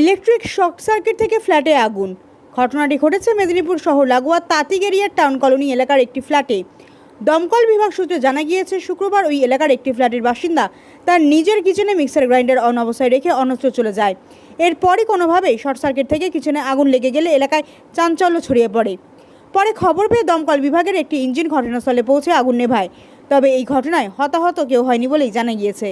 Electric short circuit থেকে ফ্ল্যাটে আগুন। ঘটনাটি ঘটেছে মেদিনীপুর শহর লাগোয়া তাঁতিগেরিয়ার টাউন কলোনি এলাকার একটি ফ্ল্যাটে। দমকল বিভাগ সূত্রে জানা গিয়েছে, শুক্রবার ওই এলাকার একটি ফ্ল্যাটের বাসিন্দা তার নিজের কিচেনে মিক্সার গ্রাইন্ডার অন অবস্থায় রেখে অন্যত্র চলে যায়। এরপরই কোনোভাবেই শর্ট সার্কিট থেকে কিচেনে আগুন লেগে গেলে এলাকায় চাঞ্চল্য ছড়িয়ে পড়ে। পরে খবর পেয়ে দমকল বিভাগের একটি ইঞ্জিন ঘটনাস্থলে পৌঁছে আগুন নেভায়। তবে এই ঘটনায় হতাহত কেউ হয়নি বলেই জানা গিয়েছে।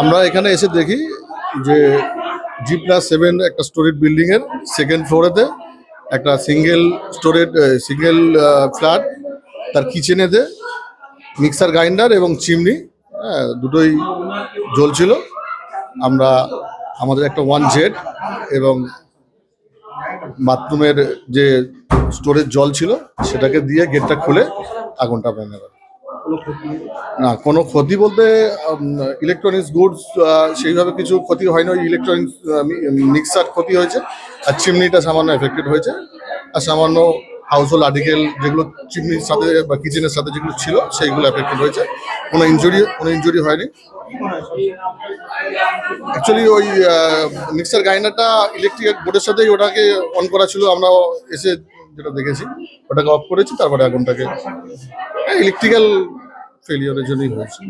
আমরা এখানে এসে দেখি যে জি প্লাস সেভেন একটা স্টোরেজ বিল্ডিং এর সেকেন্ড ফ্লোরেতে একটা সিঙ্গেল স্টোরেজ সিঙ্গেল ফ্ল্যাট তার কিচেনেতে মিক্সার গ্রাইন্ডার এবং চিমনি হ্যাঁ, দুটোই জ্বলছিল। আমরা আমাদের একটা ওয়ান জেড এবং বাথরুমের যে স্টোরেজ জল ছিল সেটাকে দিয়ে গেটটা খুলে আগুনটা ভেঙে দেয় না, কোনো ক্ষতি বলতে ইলেকট্রনিক্স গুডস সেইভাবে কিছু ক্ষতি হয়নি, ওই ইলেকট্রনিক্স মিক্সার ক্ষতি হয়েছে, আর চিমনিটা সামান্য এফেক্টেড হয়েছে, আর সামান্য হাউস হোল্ড আর্টিকেল যেগুলো চিমনির সাথে বা কিচেনের সাথে যেগুলো ছিল, সেইগুলো এফেক্টেড হয়েছে। কোনো ইঞ্জুরি কোনো ইনজুরি হয়নি। অ্যাকচুয়ালি ওই মিক্সার গ্রাইন্ডারটা ইলেকট্রিক বোর্ডের সাথেই ওটাকে অন করা ছিল আমরা এসে যেটা দেখেছি, ওটাকে অফ করেছি, তারপরে আগুনটাকে ইলেকট্রিক্যাল ফেলিয়ারের জন্যই হয়েছে।